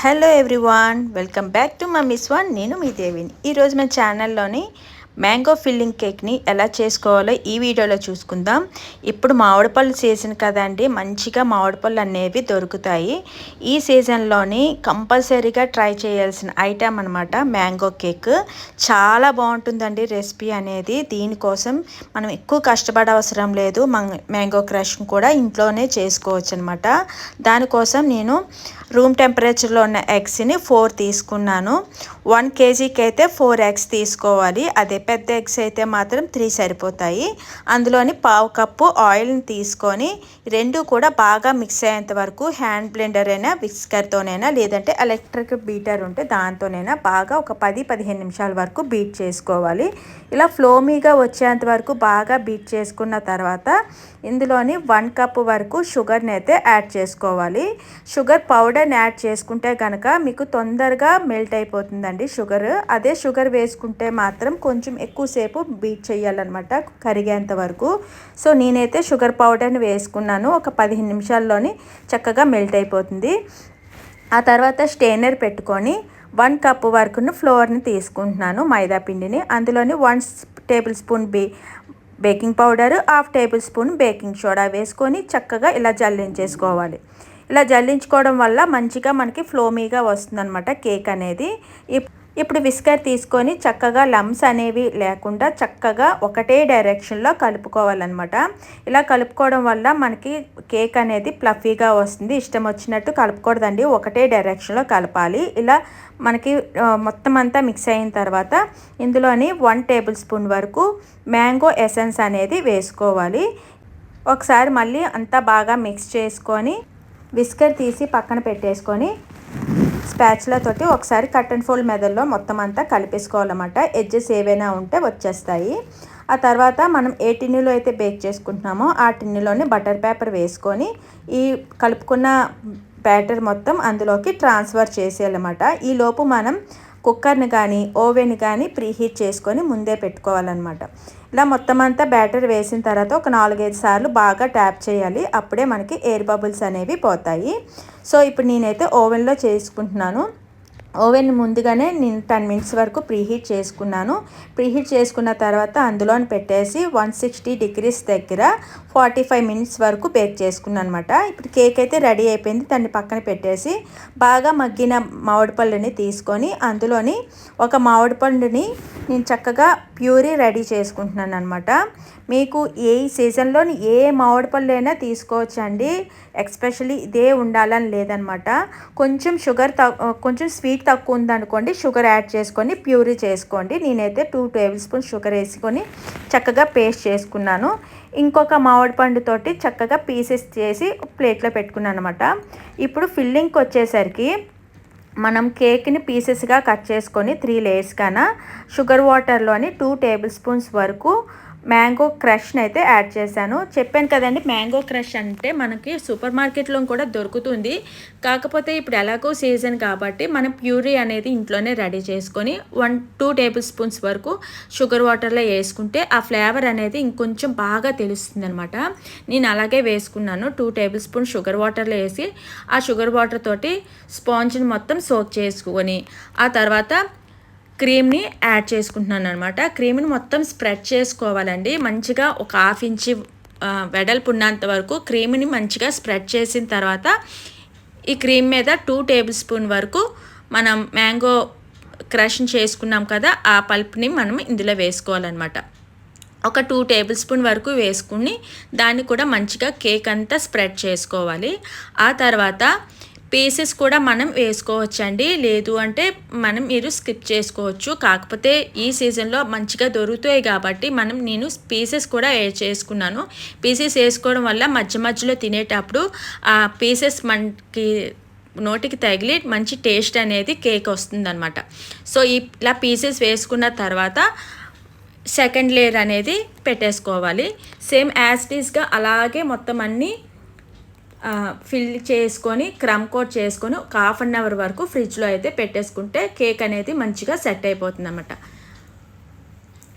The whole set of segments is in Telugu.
Hello everyone welcome back to mummy's one నేను మీ దేవిని. ఈరోజు మన ఛానల్లోని మ్యాంగో ఫిల్లింగ్ కేక్ని ఎలా చేసుకోవాలో ఈ వీడియోలో చూసుకుందాం. ఇప్పుడు మామిడిపళ్ళు సీజన్ కదండి మంచిగా మామిడిపళ్ళు అనేవి దొరుకుతాయి. ఈ సీజన్లోని కంపల్సరీగా ట్రై చేయాల్సిన ఐటెం అనమాట మ్యాంగో కేక్. చాలా బాగుంటుందండి రెసిపీ అనేది. దీనికోసం మనం ఎక్కువ కష్టపడ అవసరం లేదు మ్యాంగో క్రష్ కూడా ఇంట్లోనే చేసుకోవచ్చు అనమాట దానికోసం నేను రూమ్ టెంపరేచర్లో ఉన్న ఎగ్స్ని ఫోర్ తీసుకున్నాను. వన్ కేజీకి అయితే ఫోర్ ఎగ్స్ తీసుకోవాలి. అదే పెద్ద ఎగ్స్ అయితే మాత్రం త్రీ సరిపోతాయి. అందులోని పావు కప్పు ఆయిల్ని తీసుకొని రెండు కూడా బాగా మిక్స్ అయ్యేంత వరకు హ్యాండ్ బ్లెండర్ అయినా విస్కర్తోనైనా లేదంటే ఎలక్ట్రిక్ బీటర్ ఉంటే దాంతోనైనా బాగా ఒక పది పదిహేను నిమిషాల వరకు బీట్ చేసుకోవాలి. ఇలా ఫ్లోమీగా వచ్చేంత వరకు బాగా బీట్ చేసుకున్న తర్వాత ఇందులోని వన్ కప్ వరకు షుగర్ని అయితే యాడ్ చేసుకోవాలి. షుగర్ పౌడర్ని యాడ్ చేసుకుంటే కనుక మీకు తొందరగా మెల్ట్ అయిపోతుందండి షుగర్. అదే షుగర్ వేసుకుంటే మాత్రం కొంచెం ఎక్కువసేపు బీట్ చేయాలన్నమాట కరిగేంత వరకు. సో నేనైతే షుగర్ పౌడర్ని వేసుకున్నాను. ఒక పదిహేను నిమిషాల్లోని చక్కగా మెల్ట్ అయిపోతుంది. ఆ తర్వాత స్టెయినర్ పెట్టుకొని వన్ కప్ వరకును ఫ్లోర్ని తీసుకుంటున్నాను మైదా పిండిని. అందులోని వన్ టేబుల్ స్పూన్ బే baking powder half table spoon baking soda వేసుకొని చక్కగా ఇలా జల్లించేసుకోవాలి. ఇలా జల్లించుకోవడం వల్ల మంచిగా మనకి ఫ్లోమీగా వస్తుందన్నమాట కేక్ అనేది. ఇప్పుడు విస్కర్ తీసుకొని చక్కగా లమ్స్ అనేవి లేకుండా చక్కగా ఒకటే డైరెక్షన్లో కలుపుకోవాలన్నమాట. ఇలా కలుపుకోవడం వల్ల మనకి కేక్ అనేది ప్లఫీగా వస్తుంది. ఇష్టం వచ్చినట్టు కలుపుకూడదండి ఒకటే డైరెక్షన్లో కలపాలి. ఇలా మనకి మొత్తం అంతా మిక్స్ అయిన తర్వాత ఇందులోని వన్ టేబుల్ స్పూన్ వరకు మ్యాంగో ఎసెన్స్ అనేది వేసుకోవాలి. ఒకసారి మళ్ళీ అంతా బాగా మిక్స్ చేసుకొని విస్కర్ తీసి పక్కన పెట్టేసుకొని తోటి ఒకసారి కట్ అండ్ ఫోల్డ్ మెదడులో మొత్తం అంతా కలిపేసుకోవాలన్నమాట. ఎడ్జెస్ ఏవైనా ఉంటే వచ్చేస్తాయి. ఆ తర్వాత మనం ఏ టిన్నులో అయితే బేక్ చేసుకుంటున్నామో ఆ టిన్నులోనే బటర్ పేపర్ వేసుకొని ఈ కలుపుకున్న బ్యాటర్ మొత్తం అందులోకి ట్రాన్స్ఫర్ చేసేయాలన్నమాట. ఈలోపు మనం కుక్కర్ని కానీ ఓవెన్ కానీ ప్రీహీట్ చేసుకొని ముందే పెట్టుకోవాలన్నమాట. ఇలా మొత్తం అంతా బ్యాటర్ వేసిన తర్వాత ఒక నాలుగైదు సార్లు బాగా ట్యాప్ చేయాలి. అప్పుడే మనకి ఎయిర్ బబుల్స్ అనేవి పోతాయి. సో ఇప్పుడు నేనైతే ఓవెన్లో చేసుకుంటున్నాను. ఓవెన్ ముందుగానే నేను టెన్ మినిట్స్ వరకు ప్రీహీట్ చేసుకున్నాను. ప్రీహీట్ చేసుకున్న తర్వాత అందులో పెట్టేసి వన్ సిక్స్టీ డిగ్రీస్ దగ్గర ఫార్టీ ఫైవ్ మినిట్స్ వరకు బేక్ చేసుకున్నాను అనమాట ఇప్పుడు కేక్ అయితే రెడీ అయిపోయింది. దాన్ని పక్కన పెట్టేసి బాగా మగ్గిన మామిడి పళ్ళని తీసుకొని అందులోని ఒక మామిడి పండుని నేను చక్కగా ప్యూరీ రెడీ చేసుకుంటున్నాను అనమాట మీకు ఏ సీజన్లో ఏ మామిడి పళ్ళు అయినా తీసుకోవచ్చండి. ఎక్స్పెషలీ ఇదే ఉండాలని లేదనమాట కొంచెం షుగర్ కొంచెం స్వీట్ తక్కువ ఉందనుకోండి షుగర్ యాడ్ చేసుకొని ప్యూరీ చేసుకోండి. నేనైతే టూ టేబుల్ స్పూన్ షుగర్ వేసుకొని చక్కగా పేస్ట్ చేసుకున్నాను. ఇంకొక మామిడి పండుతోటి చక్కగా పీసెస్ చేసి ప్లేట్లో పెట్టుకున్నాను అనమాట ఇప్పుడు ఫిల్లింగ్కి వచ్చేసరికి మనం కేక్ని పీసెస్గా కట్ చేసుకొని త్రీ లేయర్స్ కన్నా షుగర్ వాటర్లోని టూ టేబుల్ స్పూన్స్ వరకు మ్యాంగో క్రష్ని అయితే యాడ్ చేశాను. చెప్పాను కదండి మ్యాంగో క్రష్ అంటే మనకి సూపర్ మార్కెట్లో కూడా దొరుకుతుంది. కాకపోతే ఇప్పుడు ఎలాగో సీజన్ కాబట్టి మనం ప్యూరీ అనేది ఇంట్లోనే రెడీ చేసుకొని వన్ టూ టేబుల్ స్పూన్స్ వరకు షుగర్ వాటర్లో వేసుకుంటే ఆ ఫ్లేవర్ అనేది ఇంకొంచెం బాగా తెలుస్తుంది అనమాట నేను అలాగే వేసుకున్నాను టూ టేబుల్ స్పూన్ షుగర్ వాటర్లో వేసి ఆ షుగర్ వాటర్ తోటి స్పాంజ్ని మొత్తం సోక్ చేసుకొని ఆ తర్వాత క్రీమ్ని యాడ్ చేసుకుంటున్నాను అనమాట క్రీమ్ని మొత్తం స్ప్రెడ్ చేసుకోవాలండి. మంచిగా ఒక హాఫ్ ఇంచి వెడల్పు ఉన్నంత వరకు క్రీమ్ని మంచిగా స్ప్రెడ్ చేసిన తర్వాత ఈ క్రీమ్ మీద టూ టేబుల్ స్పూన్ వరకు మనం మ్యాంగో క్రష్ చేసుకున్నాం కదా ఆ పల్ప్ని మనం ఇందులో వేసుకోవాలన్నమాట. ఒక టూ టేబుల్ స్పూన్ వరకు వేసుకుని దాన్ని కూడా మంచిగా కేక్ అంతా స్ప్రెడ్ చేసుకోవాలి. ఆ తర్వాత పీసెస్ కూడా మనం వేసుకోవచ్చండి. లేదు అంటే మనం మీరు స్కిప్ చేసుకోవచ్చు. కాకపోతే ఈ సీజన్లో మంచిగా దొరుకుతాయి కాబట్టి మనం నేను పీసెస్ కూడా చేసుకున్నాను. పీసెస్ వేసుకోవడం వల్ల మధ్య మధ్యలో తినేటప్పుడు ఆ పీసెస్ మనకి నోటికి తగిలి మంచి టేస్ట్ అనేది కేక్ వస్తుందన్నమాట. సో ఇలా పీసెస్ వేసుకున్న తర్వాత సెకండ్ లేయర్ అనేది పెట్టేసుకోవాలి. సేమ్ యాజ్ అలాగే మొత్తం అన్నీ ఫిల్ చేసుకొని క్రమ్ కోట్ చేసుకొని ఒక హాఫ్ అన్ అవర్ వరకు ఫ్రిడ్జ్లో అయితే పెట్టేసుకుంటే కేక్ అనేది మంచిగా సెట్ అయిపోతుంది అనమాట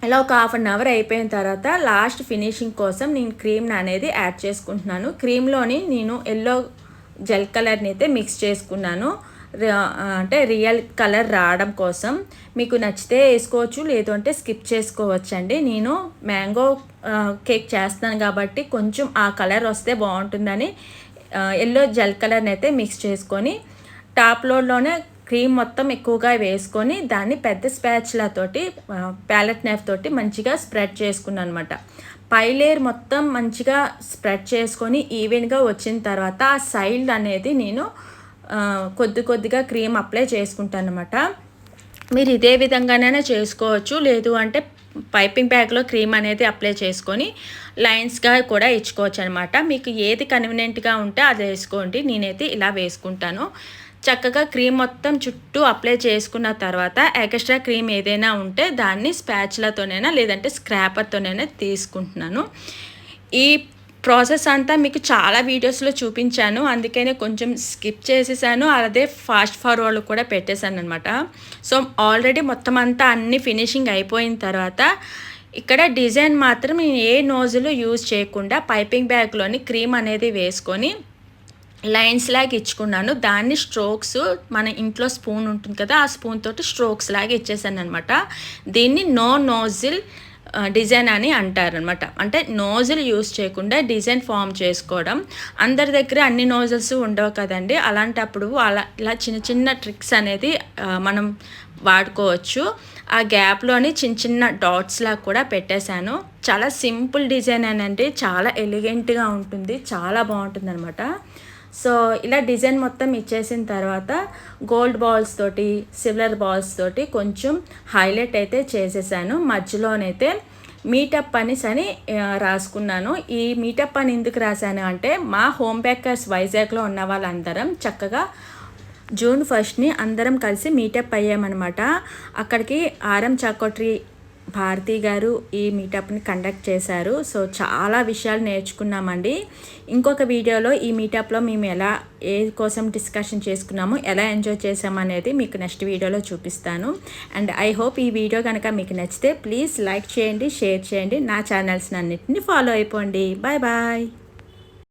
ఇలా ఒక హాఫ్ అన్ అవర్ అయిపోయిన తర్వాత లాస్ట్ ఫినిషింగ్ కోసం నేను క్రీమ్ అనేది యాడ్ చేసుకుంటున్నాను. క్రీమ్లోని నేను ఎల్లో జెల్ కలర్ని అయితే మిక్స్ చేసుకున్నాను. అంటే రియల్ కలర్ రావడం కోసం. మీకు నచ్చితే వేసుకోవచ్చు లేదు అంటే స్కిప్ చేసుకోవచ్చు అండి నేను మ్యాంగో కేక్ చేస్తాను కాబట్టి కొంచెం ఆ కలర్ వస్తే బాగుంటుందని ఎల్లో జెల్ కలర్ని అయితే మిక్స్ చేసుకొని టాప్ లోడ్లోనే క్రీమ్ మొత్తం ఎక్కువగా వేసుకొని దాన్ని పెద్ద స్పాచ్లతోటి ప్యాలెట్ నైఫ్ తోటి మంచిగా స్ప్రెడ్ చేసుకున్నాను అనమాట పై లేయర్ మొత్తం మంచిగా స్ప్రెడ్ చేసుకొని ఈవెన్గా వచ్చిన తర్వాత ఆ సైడ్ అనేది నేను కొద్ది కొద్దిగా క్రీమ్ అప్లై చేసుకుంటాను అనమాట మీరు ఇదే విధంగానైనా చేసుకోవచ్చు. లేదు అంటే పైపింగ్ బ్యాగ్లో క్రీమ్ అనేది అప్లై చేసుకొని లైన్స్గా కూడా ఇచ్చుకోవచ్చు అనమాట మీకు ఏది కన్వీనియంట్గా ఉంటే అది వేసుకోండి. నేనైతే ఇలా వేసుకుంటాను. చక్కగా క్రీమ్ మొత్తం చుట్టూ అప్లై చేసుకున్న తర్వాత ఎక్స్ట్రా క్రీమ్ ఏదైనా ఉంటే దాన్ని స్పాచ్లతోనైనా లేదంటే స్క్రాపర్తోనైనా తీసుకుంటున్నాను. ఈ ప్రాసెస్ అంతా మీకు చాలా వీడియోస్లో చూపించాను. అందుకనే కొంచెం స్కిప్ చేసేసాను. అదే ఫాస్ట్ ఫార్వర్డ్ కూడా పెట్టేశాను అనమాట సో ఆల్రెడీ మొత్తం అంతా అన్ని ఫినిషింగ్ అయిపోయిన తర్వాత ఇక్కడ డిజైన్ మాత్రం నేను ఏ నోజులు యూజ్ చేయకుండా పైపింగ్ బ్యాగ్లోని క్రీమ్ అనేది వేసుకొని లైన్స్ లాగా ఇచ్చుకున్నాను. దాన్ని స్ట్రోక్స్ మన ఇంట్లో స్పూన్ ఉంటుంది కదా ఆ స్పూన్ తోటి స్ట్రోక్స్ లాగా ఇచ్చేసాను అనమాట దీన్ని నో నోజిల్ డిజైన్ అని అంటారనమాట అంటే నోజులు యూస్ చేయకుండా డిజైన్ ఫామ్ చేసుకోవడం. అందరి దగ్గర అన్ని నోజల్స్ ఉండవు కదండి. అలాంటప్పుడు అలా ఇలా చిన్న చిన్న ట్రిక్స్ అనేది మనం వాడుకోవచ్చు. ఆ గ్యాప్లోని చిన్న చిన్న డాట్స్లా కూడా పెట్టేశాను. చాలా సింపుల్ డిజైన్ అని చాలా ఎలిగెంట్గా ఉంటుంది. చాలా బాగుంటుంది అనమాట సో ఇలా డిజైన్ మొత్తం ఇచ్చేసిన తర్వాత గోల్డ్ బాల్స్ తోటి సిల్వర్ బాల్స్ తోటి కొంచెం హైలైట్ అయితే చేసేసాను. మధ్యలోనైతే మీటప్ పనిస్ అని రాసుకున్నాను. ఈ మీటప్ అని ఎందుకు రాశాను అంటే మా హోమ్ బేకర్స్ వైజాగ్లో ఉన్న వాళ్ళందరం చక్కగా జూన్ ఫస్ట్ని అందరం కలిసి మీటప్ అయ్యామన్నమాట. అక్కడికి ఆర్ఎం చాకోట్రీ భారతి గారు ఈ మీటప్ని కండక్ట్ చేశారు. సో చాలా విషయాలు నేర్చుకున్నామండి. ఇంకొక వీడియోలో ఈ మీటప్లో మేము ఎలా ఏ కోసం డిస్కషన్ చేసుకున్నాము ఎలా ఎంజాయ్ చేసామనేది మీకు నెక్స్ట్ వీడియోలో చూపిస్తాను. అండ్ ఐ హోప్ ఈ వీడియో కనుక మీకు నచ్చితే ప్లీజ్ లైక్ చేయండి షేర్ చేయండి. నా ఛానల్స్ అన్నింటినీ ఫాలో అయిపోండి. Bye bye